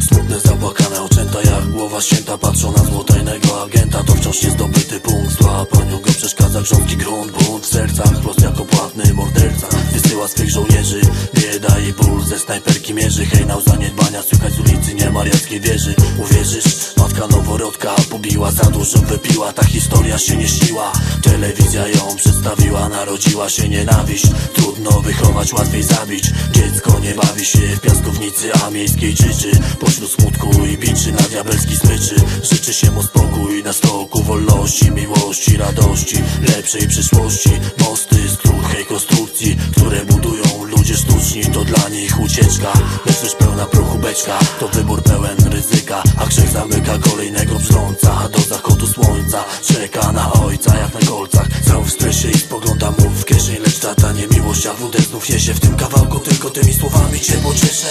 Smutne, zapłakane oczęta jak głowa ścięta Patrzą na złotajnego agenta To wciąż niezdobyty punkt Zła. Panią go przeszkadza grządki grunt Bunt w sercach, prost jako płatny morderca. Wysyła swych żołnierzy snajperki mierzy Hejnał zaniedbania. Słychać z ulicy nie mariackiej wieży. Uwierzysz? Matka noworodka Pobiła za dużo, wypiła. Ta historia się nie śniła. Telewizja ją przedstawiła Narodziła się nienawiść. Trudno wychować, łatwiej zabić. Dziecko nie bawi się w piaskownicy A miejskiej czyczy. Pośród smutku i biczy na diabelski smyczy. Życzy się mu spokój na stoku Wolności, miłości, radości Lepszej przyszłości. Mosty z kruchej konstrukcji Które budują ludzie sztuczni To dla nich ucieczka. Lecz też pełna prochu beczka. To wybór pełen ryzyka. A grzech zamyka kolejnego brzdąca Do zachodu słońca Czeka na ojca jak na kolcach. Cały w stresie i spogląda mu w kieszeń. Lecz tata nie miłość, a wódę znów niesie. W tym kawałku tylko tymi słowami cię pocieszę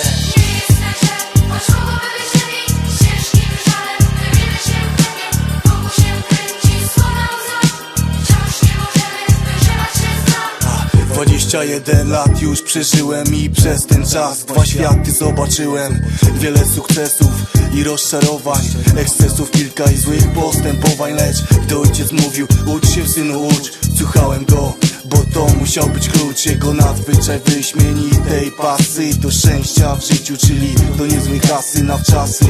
Dwadzieścia jeden lat już przeżyłem i przez ten czas Dwa światy zobaczyłem. Wiele sukcesów i rozczarowań Ekscesów kilka i złych postępowań Lecz gdy ojciec mówił ucz się synu ucz. Słuchałem go bo to musiał być klucz. Jego nadzwyczaj wyśmienitej pasy Do szczęścia w życiu, czyli do niezłej kasy na wczasy.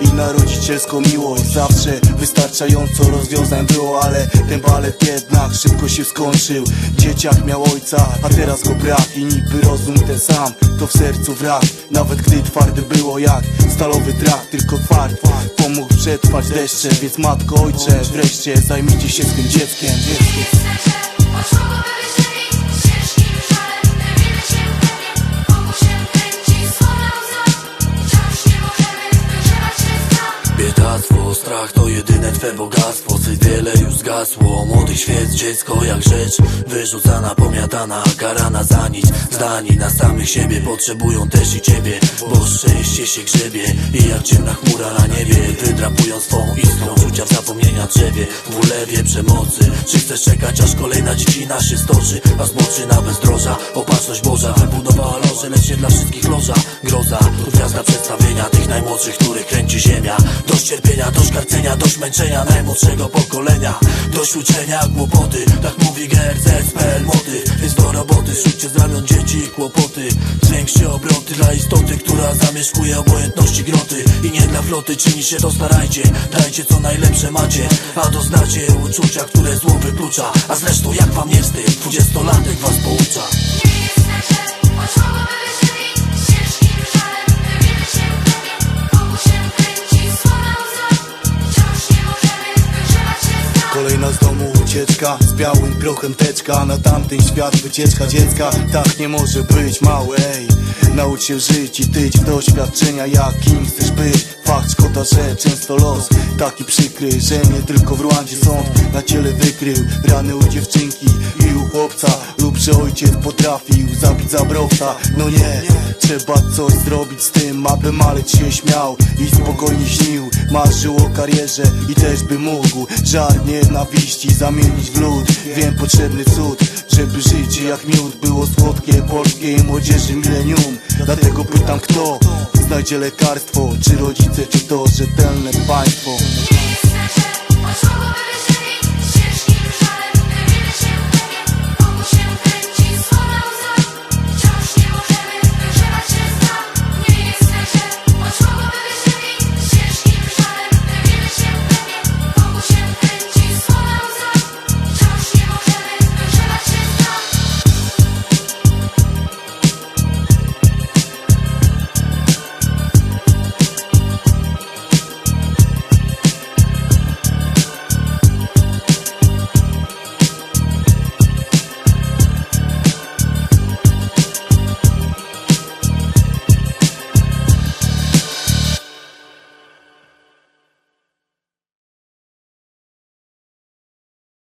I na rodzicielską miłość Zawsze wystarczająco rozwiązań było Ale ten balet jednak szybko się skończył. Dzieciak miał ojca, a teraz go brak. I niby rozum ten sam, to w sercu wrak. Nawet gdy twardy było jak stalowy trak Tylko tward pomógł przetrwać deszcze Więc matko, ojcze, wreszcie zajmijcie się swym dzieckiem, dzieckiem. Biedactwo, strach to jedyne twe bogactwo wiele już zgasło. Młody świat, dziecko jak rzecz Wyrzucana, pomiatana, karana za nic. Zdani na samych siebie Potrzebują też i ciebie Bo szczęście się grzebie I jak ciemna chmura na niebie. Wydrapują swą iskrą Rzucia w zapomnienia drzewie. W ulewie przemocy Czy chcesz czekać aż kolejna dziecina się stoczy? A zmoczy na bezdroża Opatrzność Boża Wybudowała loże Lecz nie dla wszystkich loża. Groza gwiazda przedstawienia Tych najmłodszych, których kręci ziemia. Dość cierpienia, dość karcenia, dość męczenia Najmłodszego pokolenia. Dość uczenia, kłopoty Tak mówi GRZ, PL młody. Więc do roboty, szybcie z ramion dzieci i kłopoty. Zwiększcie obroty dla istoty Która zamieszkuje obojętności groty. I nie dla floty, czyni się to starajcie. Dajcie co najlepsze macie A doznacie uczucia, które zło wyklucza. A zresztą jak wam nie wstyd Dwudziestolatek was poucza. Kolejna ucieczka Z białym prochem teczka. Na tamten świat wycieczka dziecka Tak nie może być mały ej Naucz się żyć i tyć doświadczenia Jakim chcesz być że często los Taki przykry, że nie tylko w Rwandzie sąd Na ciele wykrył rany u dziewczynki I u chłopca Lub że ojciec potrafił zabić zabrowca. No nie, trzeba coś zrobić z tym Aby malec się śmiał i spokojnie śnił. Marzył o karierze i też by mógł Żar nienawiści zamienić w lód Wiem potrzebny cud, żeby życie jak miód. Było słodkie polskiej młodzieży milenium. Dlatego pytam kto znajdzie lekarstwo. Czy rodzice, czy to rzetelne państwo